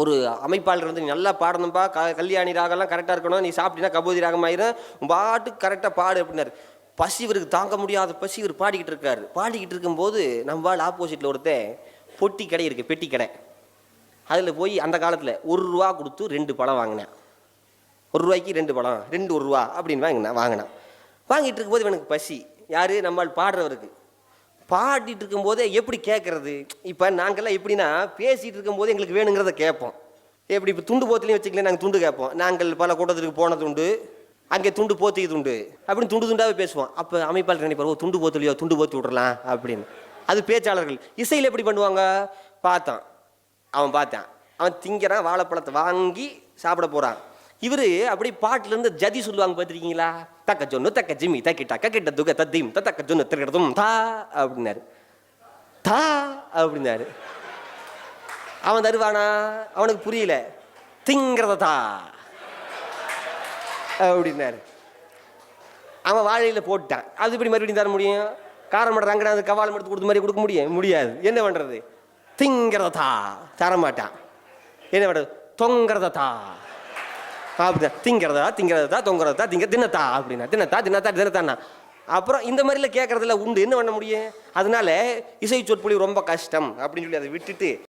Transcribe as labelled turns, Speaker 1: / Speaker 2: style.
Speaker 1: ஒரு அமைப்பாளர் வந்து நீ நல்லா பாடணும்பா க கல்யாணி ராகம்லாம் கரெக்டாக இருக்கணும் நீ சாப்பிட்டீங்கன்னா கபோதி ராகம் ஆயிரும் உன் பாட்டுக்கு கரெக்டாக பாடு அப்படின்னாரு. பசி இவருக்கு தாங்க முடியாத பசி இவர் பாடிக்கிட்டு இருக்காரு. பாடிக்கிட்டு இருக்கும்போது நம்ம ஆள் ஆப்போசிட்டில் ஒருத்தன் பொட்டி கடை இருக்குது பெட்டி கடை. அதில் போய் அந்த காலத்தில் ஒரு ரூபா கொடுத்து ரெண்டு பழம் வாங்கினேன். ஒரு ரூபாய்க்கு ரெண்டு பழம் ரெண்டு ஒரு ரூபா அப்படின்னு வாங்கினேன் வாங்கினேன். வாங்கிட்டு இருக்கும்போது எனக்கு பசி. யார்? நம்மால் பாடுறவருக்கு. பாடிட்டு இருக்கும்போதே எப்படி கேட்குறது இப்போ நாங்கள்லாம் எப்படின்னா பேசிகிட்டு இருக்கும்போது எங்களுக்கு வேணுங்கிறத கேட்போம். எப்படி இப்போ துண்டு போத்துலையும் வச்சுக்கல நாங்கள் துண்டு கேட்போம். நாங்கள் பல கூட்டத்துக்கு போன துண்டு அங்கே துண்டு போத்திக்கு துண்டு அப்படின்னு துண்டு துண்டாகவே பேசுவோம். அப்போ அமைப்பாளர் நினைப்பார் ஓ துண்டு போத்துலையோ துண்டு போத்தி விட்றலாம் அப்படின்னு. அது பேச்சாளர்கள். இசையில் எப்படி பண்ணுவாங்க? பார்த்தான். அவன் பார்த்தான். அவன் திங்கிறான் வாழைப்பழத்தை வாங்கி சாப்பிட போகிறான் இவர் அப்படி பாட்டுலேருந்து ஜதி சொல்லுவாங்க பார்த்துருக்கீங்களா? தக்க ஜொன்னு தக்க ஜிம்மி தக்கி டக்க கிட்ட துக தத்தீம் தக்க ஜொன்னு திருக்கிறதும் தா அப்படின்னாரு. தா அப்படின்னாரு. அவன் தருவானா? அவனுக்கு புரியல. திங்கிறத தா அப்படின்னாரு. அவன் வாழையில் போட்டான். அது இப்படி மறுபடியும் தர முடியும்? காரம் மட்டும் காரமட அது கவாலம் எடுத்து கொடுத்த மாதிரி கொடுக்க முடியும்? முடியாது. என்ன பண்ணுறது திங்கிறத தா. தரமாட்டான். என்ன பண்ணுறது தொங்கிறத தா. அப்படிதான் திங்கிறதா திங்கிறதா தொங்குறதா திங்க தின்னத்தா அப்படின்னா தின்னத்தா தின்னத்தா தினத்தானா அப்புறம் இந்த மாதிரிலாம் கேட்கறதுல உண்டு. என்ன பண்ண முடியும்? அதனால இசை சொற்பொழி ரொம்ப கஷ்டம் அப்படின்னு சொல்லி அதை விட்டுட்டு